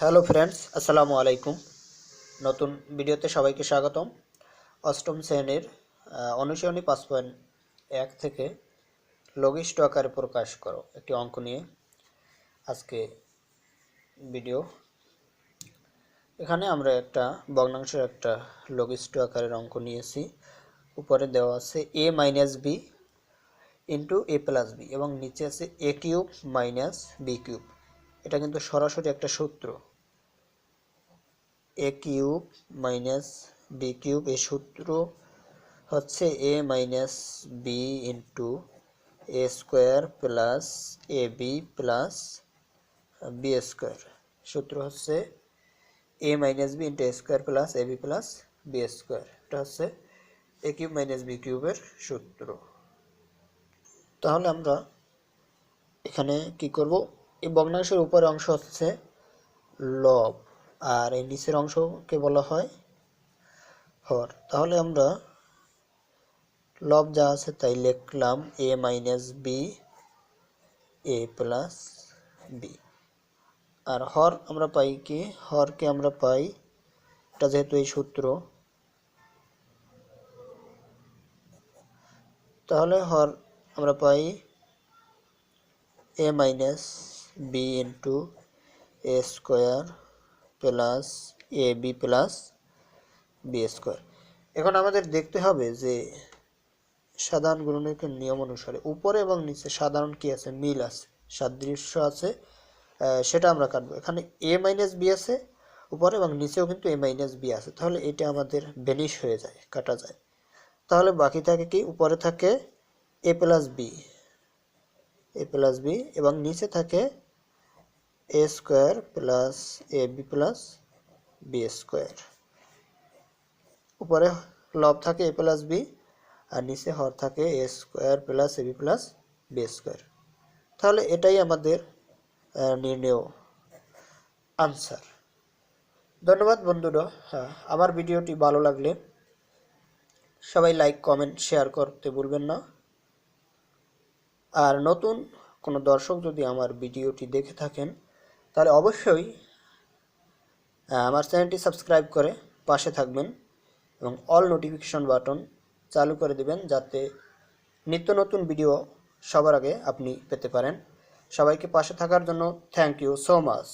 Hello friends আসসালামু আলাইকুম নতুন ভিডিওতে সবাইকে স্বাগতম। অষ্টম শ্রেণির অনুশীলনী পাঁচ পয়েন্ট এক থেকে লঘিষ্ঠ আকারে প্রকাশ করো। একটি অঙ্ক নিয়ে আজকে ভিডিও এখানে আমরা একটা ভগ্নাংশের একটা লঘিষ্ঠ আকারের অঙ্ক নিয়েছি। উপরে দেওয়া আছে A minus B into A plus B এবং নিচে আছে A cube minus B cube এটা কিন্তু সরাসরি একটা সূত্র। A cube minus B cube এই সূত্র হচ্ছে A minus B into A square plus A B plus B square সূত্র হচ্ছে A minus B into A square plus A B plus B square এটা হচ্ছে এ কিউব মাইনাস বি কিউবের সূত্র। তাহলে আমরা এখানে কি করব? এই ভগ্নাংশের উপরের অংশ হচ্ছে লব আর এই নিচের অংশকে বলা হয় হর। তাহলে আমরা লব যা আছে তাই লিখলাম A minus B A plus B আর হর আমরা পাই কি? হরকে আমরা পাই, এটা যেহেতু এই সূত্র। তাহলে হর আমরা পাই A minus B into A square plus A, B plus B square. এখন আমাদের দেখতে হবে যে সাধারণ গুণনীয়কের নিয়ম অনুসারে উপরে এবং নিচে সাধারণ কি আছে? মিল আছে, সাদৃশ্য আছে সেটা আমরা কাটবো। এখানে এ মাইনাস বি আছে উপরে এবং নিচেও কিন্তু এ মাইনাস বি আছে। তাহলে এটা আমাদের বেনিশ হয়ে যায়, কাটা যায়। তাহলে বাকি থাকে কি? উপরে থাকে A plus B, A plus B এবং নিচে থাকে A square plus A B plus B square উপরে লব থাকে এ প্লাস বি আর নিচে হর থাকে A square plus A B plus B square তাহলে এটাই আমাদের নির্ণেয় আনসার ধন্যবাদ বন্ধুরা। হ্যাঁ আমার ভিডিওটি ভালো লাগলে সবাই লাইক কমেন্ট শেয়ার করতে ভুলবেন না। আর নতুন কোনো দর্শক যদি আমার ভিডিওটি দেখে থাকেন তাহলে অবশ্যই আমার চ্যানেলটি সাবস্ক্রাইব করে পাশে থাকবেন এবং অল নোটিফিকেশন বাটন চালু করে দেবেন যাতে নিত্য নতুন ভিডিও সবার আগে আপনি পেতে পারেন। সবাইকে পাশে থাকার জন্য থ্যাংক ইউ সো মাচ।